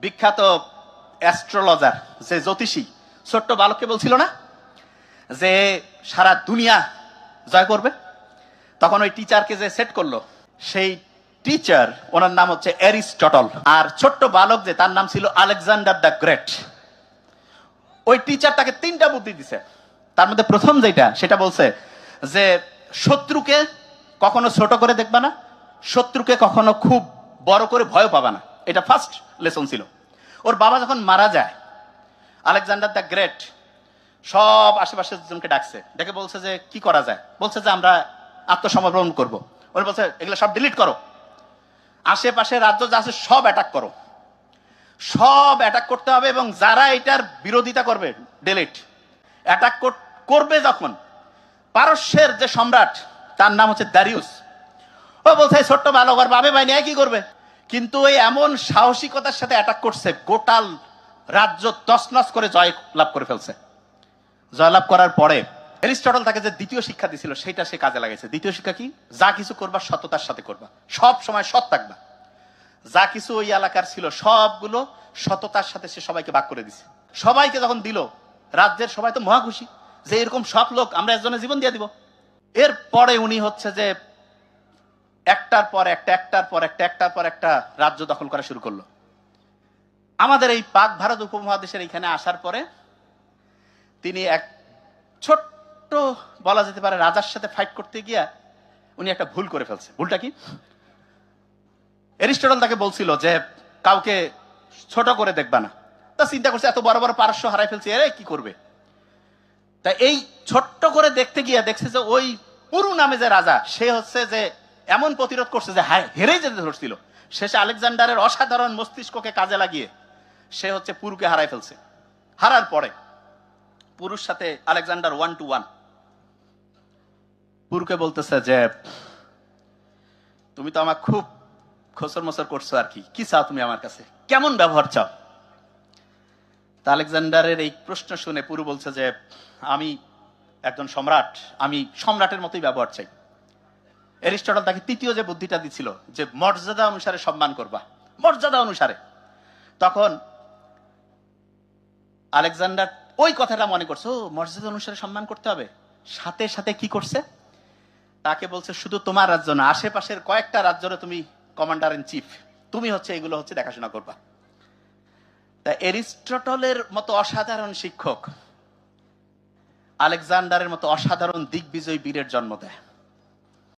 বিখ্যাত অ্যাস্ট্রোলজার, যে জ্যোতিষী, ছোট্ট বালককে বলছিল না? যে সারা দুনিয়া জয় করবে। তখন ওই টিচারকে যে সেট করল, সেই টিচার ওনার নাম হচ্ছে অ্যারিস্টটল। আর ছোট্ট বালক যে, তার নাম ছিল আলেকজান্ডার দ্য গ্রেট। ওই টিচার তাকে তিনটা বুদ্ধি দিছে। তার মধ্যে প্রথম যেটা, সেটা বলছে যে, শত্রুকে কখনো ছোট করে দেখবা না, শত্রুকে কখনো খুব বড় করে ভয় পাবা না। এটা ফার্স্ট লেসন ছিল। ওর বাবা যখন মারা যায়, আলেকজান্ডার দ্য গ্রেট, সব আশেপাশের জনকে ডাকছে। ডেকে বলছে যে, কি করা যায়? বলছে যে, আমরা আত্মসমর্পণ করব। ওরা বলছে, এগুলো সব ডিলিট করো। আশেপাশে রাজ্য যা আছে সব অ্যাটাক করো। সব অ্যাটাক করতে হবে এবং যারা এটার বিরোধিতা করবে ডিলিট অ্যাটাক করবে যখন, পারস্যের যে সম্রাট, তার নাম হচ্ছে দারিউস ও বলছে ছোট্ট বালক আর বাবে ভাই নিয়ে কি করবে? কিন্তু ওই এমন সাহসিকতার সাথে অ্যাটাক করছে, গোটাল রাজ্য তছনছ করে জয় লাভ করে ফেলছে। জয়লাভ করার পরে অ্যারিস্টটল তাকে যে দ্বিতীয় শিক্ষা দিছিল, সেটা সে কাজে লাগাইছে। দ্বিতীয় শিক্ষা কি? যা কিছু করবা, সততার সাথে করবা। সব সময় সৎ থাকবা। যা কিছু ওই এলাকার ছিল, সবগুলো সততার সাথে সে সবাইকে ভাগ করে দিছে। সবাইকে যখন দিল, রাজ্যের সবাই তো মহা খুশি যে এরকম সব লোক, আমরা একজনের জীবন দিয়ে দিব। এর পরে উনি হচ্ছে যে একটার পর একটা, একটার পর একটা, একটার পর একটা রাজ্য দখল করা শুরু করল। আমাদের এই পাক ভারত উপমহাদেশের এখানে আসার পরে তিনি এক ছোট্ট, বলা যেতে পারে, রাজার সাথে ফাইট করতে গিয়া উনি একটা ভুল করে ফেলছে। ভুলটা কি? এরিস্টটল তাকে বলছিল যে, কাউকে ছোট করে দেখবা না। তা চিন্তা করছে, এত বড় বড় পারস্য হারাই ফেলছে, এরে কি করবে? তা এই ছোট্ট করে দেখতে গিয়া দেখছে যে, ওই পুরু নামে যে রাজা, সে হচ্ছে যে এমন প্রতিরোধ করছে যে হায়- হেরেই যেতে ধরছিল। শেষে আলেকজান্ডারের অসাধারণ মস্তিষ্ককে কাজে লাগিয়ে সে হচ্ছে পুরুকে হারাই ফেলছে। হারার পরে পুরুষ সাথে আলেকজান্ডার ওয়ান টু ওয়ান পুরুকে বলতেছে যে, তুমি তো আমার খুব খসর মসর করছ আর কি। কি চাও তুমি আমার কাছে? কেমন ব্যবহার চাও? তা আলেকজান্ডারের এই প্রশ্ন শুনে পুরু বলছে যে, আমি একজন সম্রাট। আমি সম্রাটের মতোই ব্যবহার চাই। এরিস্টটল তাকে তৃতীয় যে বুদ্ধিটা দিছিল, যে মর্যাদা অনুসারে সম্মান করবা। মর্যাদা অনুসারে। তখন আলেকজান্ডার ওই কথাটা মনে করছে, ও, মর্যাদা অনুসারে সম্মান করতে হবে। সাথে সাথে কি করছে? তাকে বলছে, শুধু তোমার রাজ্য না, আশেপাশের কয়েকটা রাজ্যেরও তুমি কমান্ডার ইন চিফ তুমি হচ্ছে, এগুলো হচ্ছে দেখাশোনা করবা। তা এরিস্টটলের মতো অসাধারণ শিক্ষক আলেকজান্ডারের মতো অসাধারণ দিগ্বিজয়ী বীরের জন্ম দেয়।